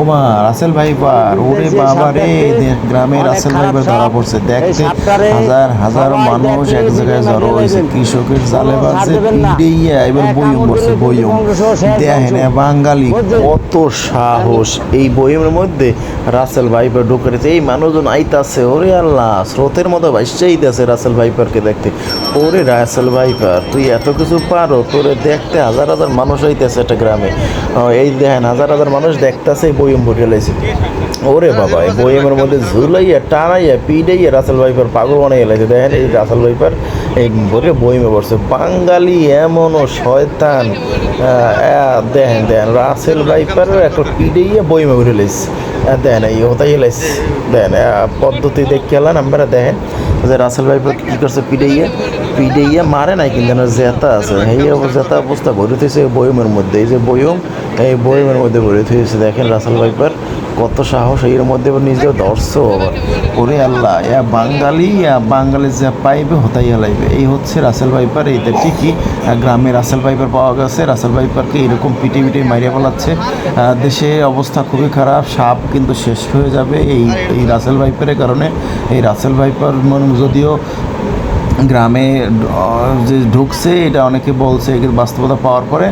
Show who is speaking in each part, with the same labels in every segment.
Speaker 1: ওমা রাসেল ওরে বাবা রে গ্রামের রাসেল ধরা পড়ছে। দেখতে হাজার হাজার মানুষ এক জায়গায় জড়ো হয়েছে। কৃষকের জালে পিড়েইয়া এবার বইম বসে বইম দেখেন বাঙালি কত সাহস। এই বইমের মধ্যে রাসেল ভাইপার ঢুকে রয়েছে। এই মানুষজন আইতাছে ওরে আল্লাহ স্রোতের মতো ভাইসাইতেছে রাসেল ভাইপারকে দেখতে। ওরে রাসেল ভাইপার তুই এত কিছু পারো তোরে দেখতে হাজার হাজার মানুষ হইতেছে একটা গ্রামে। এই দেখেন হাজার হাজার মানুষ দেখতেছে এই বইম ভরে লাইছে। ওরে বাবা, এই বইমের মধ্যে ঝুলাইয়া, টানাইয়া পিডাইয়া রাসেল ভাইপার পাগল বানাইয়া লাইছে। দেখেন এই রাসেল ভাইপার এই ভরে বইমে পড়ছে। বাঙালি এমনও শয়তান। দেখেন দেখেন রাসেল ভাইপার একটা পিডাইয়া বইমে ভরে লাইছে। দেখেন এই হতাই লাইছে। দেখেন আহ, পদ্ধতি দেখে গেলেন আমরা দেখেন যে রাসেল ভাইপার কি করছে পিডাইয়া পিডাইয়া মারে নাই কিন্তু জেতা আছে। এই জেতা অবস্থা ভরে থইছে বয়মের মধ্যে। এই যে বয়ম এই বয়মের মধ্যে ভরে থইছে। দেখেন রাসেল ভাইপার কত সাহস এর মধ্যে নিজেও আবার ওরে আল্লাহ ইয়া বাঙালি ইয়া বাঙালি যা পাইবে হতাইয়া লাইবে। এই হচ্ছে রাসেল ভাইপার এইটা ঠিকই। গ্রামে রাসেল ভাইপার পাওয়া গেছে। রাসেল ভাইপারকে এরকম পিটে পিটে মারিয়ে ফেলাচ্ছে। আহ, দেশে অবস্থা খুবই খারাপ সাপ কিন্তু শেষ হয়ে যাবে এই এই রাসেল ভাইপারের কারণে। এই রাসেল ভাইপার যদিও গ্রামে যে ঢুকছে, এটা অনেকে বলছে এর বাস্তবতা পাওয়ার পরে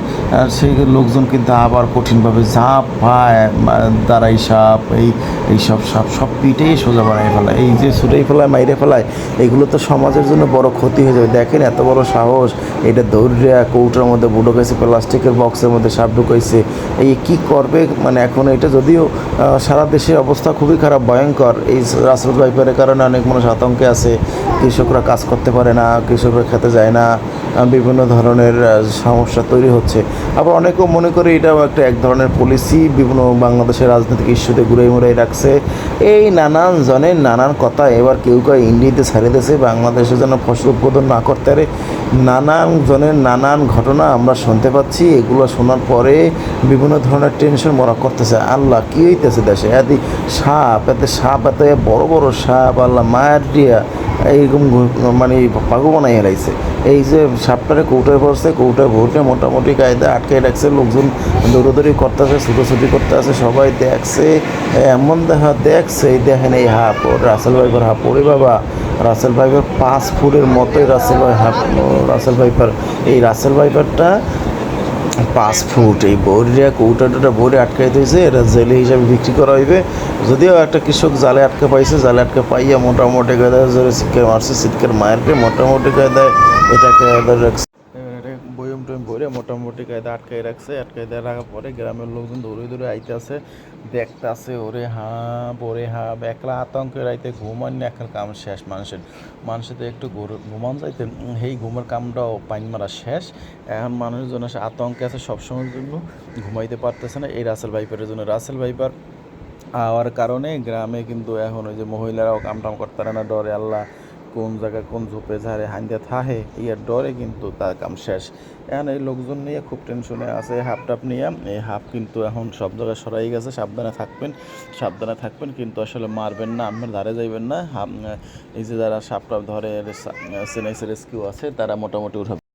Speaker 1: সেই লোকজন কিন্তু আবার কঠিনভাবে ঝাঁপ পায় দাঁড়াই সাপ, এই এই সব সাপ, সব পিঠেই সোজা বানাই ফেলায়। এই যে ছুটেই ফেলায়, মাইরে ফেলায়, এগুলো তো সমাজের জন্য বড় ক্ষতি হয়ে যাবে। দেখেন এত বড় সাহস, এটা দৌড়ে কৌটার মধ্যে বুড়ো গেছে প্লাস্টিকের বক্সের মধ্যে সাপ ঢুকাইছে। এই কি করবে? মানে এখন এটা যদিও সারা দেশের অবস্থা খুবই খারাপ, ভয়ঙ্কর। এই রাসেল ভাইপারের কারণে অনেক মানুষ আতঙ্কে আছে, কৃষকরা কাজ করতে পারে না, কৃষকরা খেতে যায় না বিভিন্ন ধরনের সমস্যা তৈরি হচ্ছে। আবার অনেকেও মনে করে এটাও একটা এক ধরনের পলিসি বিভিন্ন বাংলাদেশের রাজনৈতিক ইস্যুতে ঘুরে মুড়াই রাখছে। এই নানান জনের নানান কথা এবার কেউ কেউ ইন্ডিয়াতে ছাড়িয়ে দিয়েছে, বাংলাদেশে যেন ফসল উৎপাদন না করতে পারে। নানান জনের নানান ঘটনা আমরা শুনতে পাচ্ছি, এগুলো শোনার পরে বিভিন্ন ধরনের টেনশন মরা করতেছে। আল্লাহ, কী হইতেছে দেশে? এত সাপ এত সাপ, এত বড় বড় সাপ, আল্লাহ, মায়ের দিয়া এইরকম মানে পাগল বানাই হেলাইছে। এই যে সাপটারে কৌটায় পড়ছে কৌটায় ভোটে মোটামুটি কায়দা আটকে রাখছে, লোকজন দৌড়াদৌড়ি করতেছে, ছুটোছুটি করতে আছে সবাই দেখছে, এমন দেখা দেখছে, এই দেখেন এই ওর রাসেল ভাইপার হাপ, ওরে বাবা, রাসেল ভাইপার পাঁচ ফুটের মতোই রাসেল ভাই হাফ রাসেল ভাইপার, এই রাসেল ভাইপারটা ফুট, এই বরিয়া কৌটা টোটা ভরে আটকাই দিয়েছে, এটা জেলে হিসাবে বিক্রি করা হইবে। যদিও একটা কৃষক জালে আটকে পাইছে, জালে আটকে পাইয়া মোটামুটি কায়দায় জোরে মারছে, সিটকের মায়েরকে মোটামুটি কায়দায় এটাকে এদের রাখছে ভরে মোটামুটি কায়দা আটকাই রাখছে আটকাই দেওয়ার রাখার পরে গ্রামের লোকজন দৌড়ে দৌড়ে আইতে আছে দেখতে আছে ওরে হাঁপ ওরে হাঁপ একলা আতঙ্কের রাইতে ঘুমান না একলা কাম শেষ। মানুষের মানুষের তো একটু ঘুমান যাইতে সেই ঘুমের কামটাও পাইন মারা শেষ। এখন মানুষজন আছে আতঙ্কে আছে, সবসময়ের জন্য ঘুমাইতে পারতেছে না। এই রাসেল ভাইপারের জন্য। রাসেল ভাইপার হওয়ার কারণে গ্রামে কিন্তু এখন ওই যে মহিলারাও কাম টাম করতে পারে না, ডরে আল্লাহ। কোন জায়গায় কোন ঝোপে ঝাড়ে হাইন্দা থাহে, ইয়ার ডরে কিন্তু তার কাম শেষ। এখন এই লোকজন নিয়ে খুব টেনশনে আছে হাফ টাপ নিয়ে। এই হাফ কিন্তু এখন সব জায়গায় সরাই গেছে, সাবধানে থাকবেন সাবধানে থাকবেন, কিন্তু আসলে মারবেন না, আপনার ধারে যাইবেন না। এই যে যারা সাপ টাপ ধরে সেনাইসে রেস্কিউ আছে, তারা মোটামুটি উঠাবে